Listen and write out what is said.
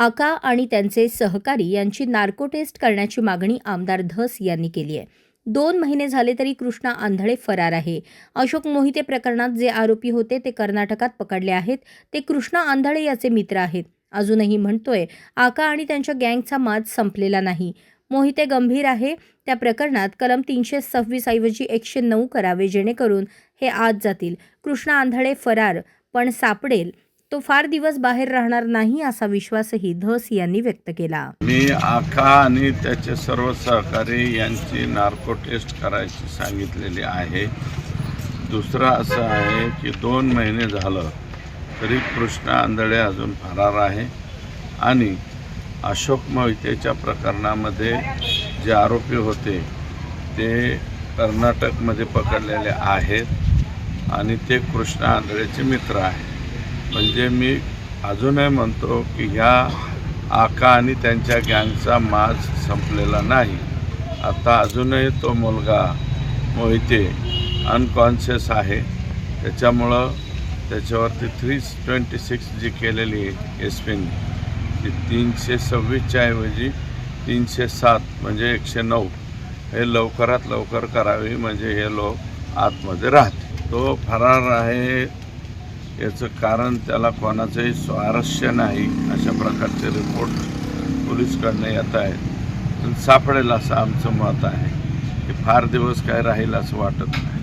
आका आणि त्यांचे सहकारी यांची नार्को टेस्ट करण्याची मागणी आमदार धस यांनी केली आहे. दोन महिने झाले तरी कृष्णा आंधळे फरार आहे. अशोक मोहिते प्रकरणात जे आरोपी होते ते कर्नाटकात पकडले आहेत. ते कृष्णा आंधळे याचे मित्र आहेत. अजूनही म्हणतोय आका आणि त्यांच्या गँगचा माज संपलेला नाही. मोहिते गंभीर आहे. त्या प्रकरणात कलम तीनशे सव्वीस ऐवजी एकशे नऊ करावे जेणेकरून हे आत जातील. कृष्णा आंधळे फरार पण सापडेल. तो फार दिवस बाहेर राहणार नाही असा विश्वासही धस यांनी व्यक्त केला. मी आखा आणि त्याचे सर्व सहकारी यांची नार्को टेस्ट करायची सांगितलेली आहे. दुसरं असं आहे की दोन महिने झालं तरी कृष्णा आंधळे अजून फरार आहे आणि अशोक मोहितेच्या प्रकरणामध्ये जे आरोपी होते ते कर्नाटकमध्ये पकडलेले आहेत आणि ते कृष्णा आंधळेचे मित्र आहेत. म्हणजे मी अजूनही म्हणतो की ह्या आका आणि त्यांच्या गँगचा माज संपलेला नाही. आता अजूनही तो मुलगा मोहिते अनकॉन्शियस आहे. त्याच्यामुळं त्याच्यावरती थ्री ट्वेंटी सिक्स जी केलेली आहे एस पीने ती तीनशे सव्वीसच्या ऐवजी तीनशे सात म्हणजे एकशे नऊ. हे लवकरात लवकर करावी म्हणजे हे लोक आतमध्ये राहते तो फरार आहे याचं कारण त्याला कोणाचंही स्वारस्य नाही अशा प्रकारचे रिपोर्ट पोलीसकडनं येत आहेत. पण सापडेल असं आमचं मत आहे. की फार दिवस काय राहील असं वाटत नाही.